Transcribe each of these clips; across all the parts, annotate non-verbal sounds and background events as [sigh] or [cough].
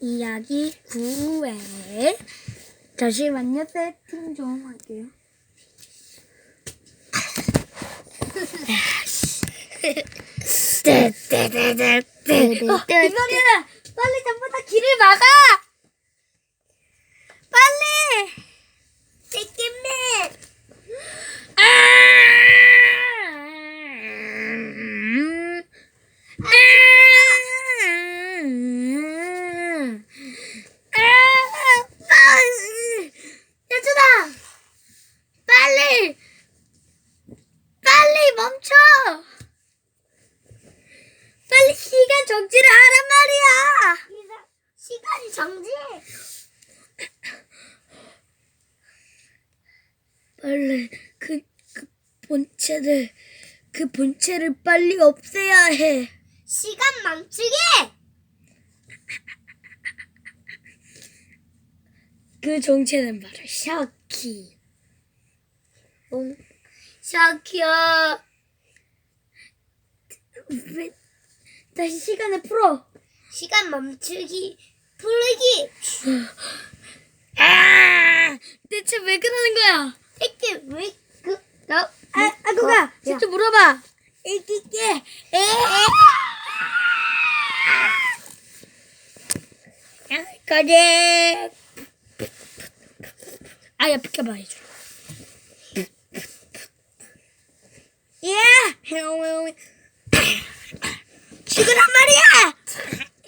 이야기 9회. 잠시만요 세팅 좀 할게요. 어, 이거는 빨리 전부 다 길을 막아 빨리 찌개맨 얘들아 빨리 빨리 멈춰 빨리 시간 정지를 하란 말이야 시간이 정지 빨리 그, 그 본체를 그 본체를 빨리 없애야 해. 시간 멈추기! 그 정체는 바로 샤키. 응? 샤키야. 왜 다시 시간을 풀어? 시간 멈추기 풀기 아! 대체 왜 그러는 거야? 이게 왜 그 나, 아, 아, 그가 직접 물어봐. 이끼끼. 에. 거기. 아야 비켜봐 해줘. 예. 죽으란 말이야.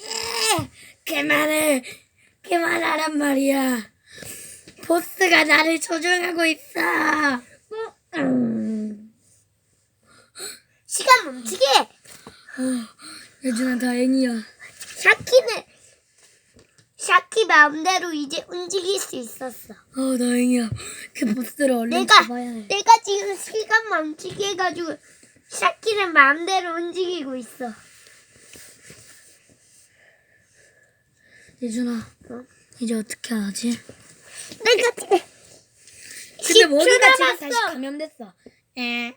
예. 그만해. 그만하란 말이야. 보스가 나를 조종하고 있어. 음. 시간 멈추기 예준아 다행이야. 샤키는 샤키 마음대로 이제 움직일 수 있었어 어 다행이야. 그 보스를 얼른 내가 잡아야 해. 내가 지금 시간 멈추기 해가지고 샤키는 마음대로 움직이고 있어 예준아 어? 이제 어떻게 하지? 내가 근데 10초 모두가 지금. 다시 감염됐어. 에, 에.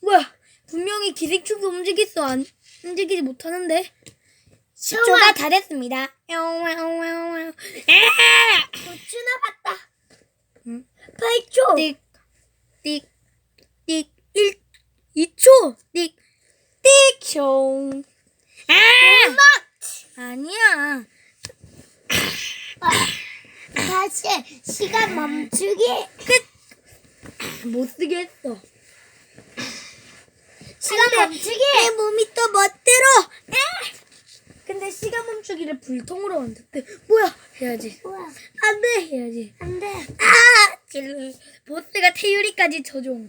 뭐야? 분명히 기생충도 움직이서 안 움직이지 못하는데. 10초가 다 됐습니다. 에. 9초 남았다 응? 8초 띡, 띡, 띡, 1, 2초, 띡, 띡, 숑. 아! 아니야. 다시 시간 멈추기 못 쓰게 했어. 시간 멈추기 내 몸이 또 멋대로. 에! 근데 시간 멈추기를 불통으로 만들대. 뭐야? 해야지. 우와 안 돼! 해야지. 안 돼 아! 질 보스가 태유리까지 조종함.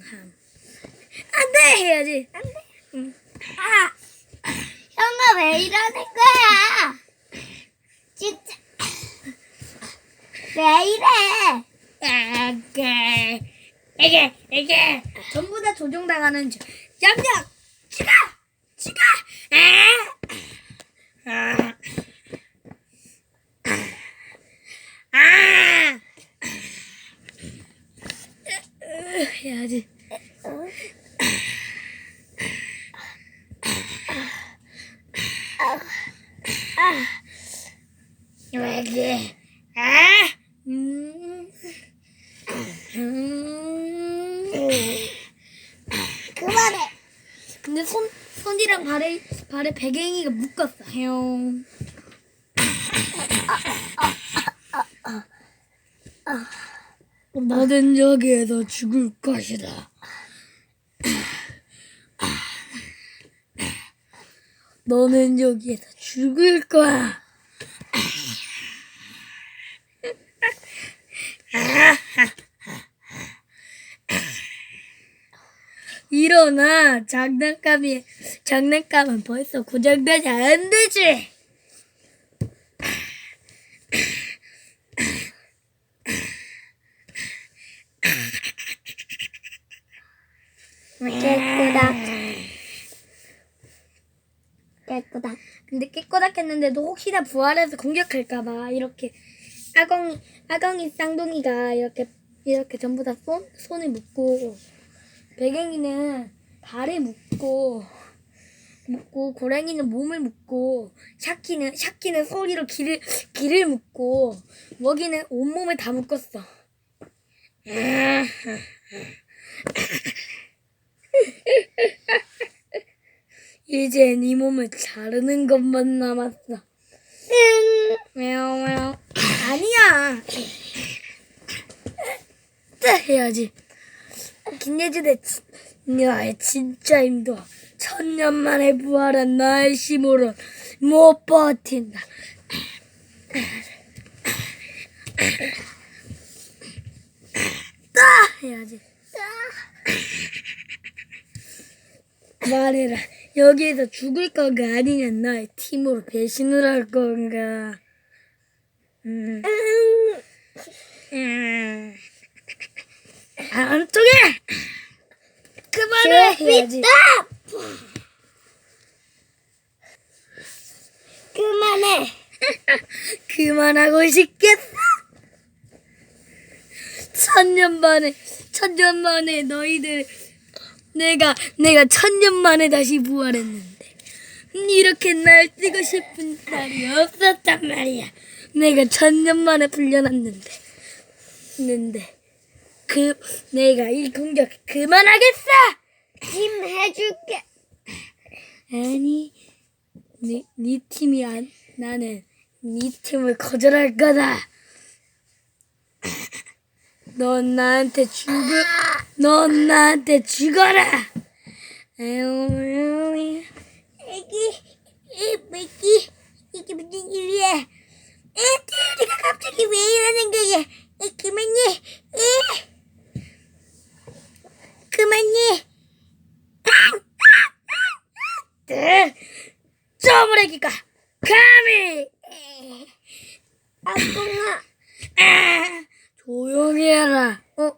안 돼! 해야지. 안 돼. 응. 아 형아 왜 이러는 거야 진짜 왜 이래 에게. 에게. 에게. 전부 다 조종당하는 줄. 얌얌! 치가! 치가! 에! 아. 아! 아! 음. 음. 그만해 근데 손 손이랑 발에 발에 배갱이가 묶었어. 해용. 나는 여기에서 죽을 것이다. 너는 여기에서 죽을 거야. 일어나. 장난감이 장난감은 벌써 고장나지 안 되지. 깨끗다 깨끗다 근데 깨꼬닥 했는데도 혹시나 부활해서 공격할까봐 이렇게 아광 아광이 쌍둥이가 이렇게 이렇게 전부 다 손 손을 묶고 배경이는 발에 묶고 묶고 고랭이는 몸을 묶고 샤키는 샤키는 소리로 귀를 귀를 묶고 먹이는 온몸을 다 묶었어. [laughs] 이제 네 몸을 자르는 것만 남았어. 아니야. 자, [laughs] 해야지. 김예진의 지- 나의 진짜 힘도 천년 만에 부활한 나의 힘으로 못 버틴다. 따 해야지. 말해라. 여기에서 죽을 건가 아니냐 나의 팀으로 배신을 할 건가. 음. 응. 음. 안 통해. 그만해 해야지. [laughs] 그만해. 그만하고 싶겠어. 천년 만에 천년 만에 너희들 내가 내가 천년 만에 다시 부활했는데 이렇게 날 뛰고 싶은 날이 없었단 말이야. 내가 천년 만에 풀려났는데 는데 그 내가 이 공격 그만하겠어. 힘 해줄게. 아니, 네, 네 팀이 안, 나는 네 팀을 거절할 거다. 넌 나한테 죽을, 넌 나한테 죽어라. 에휴, 애기, 이 뭐지? 이게 무슨 일이야? 에, 태우리가 갑자기 왜 이러는 거야? 에, 그만해. 에, 그만해. 네, 쪼무레기가 감히 아뽕아, 아, 조용히 해라. 어,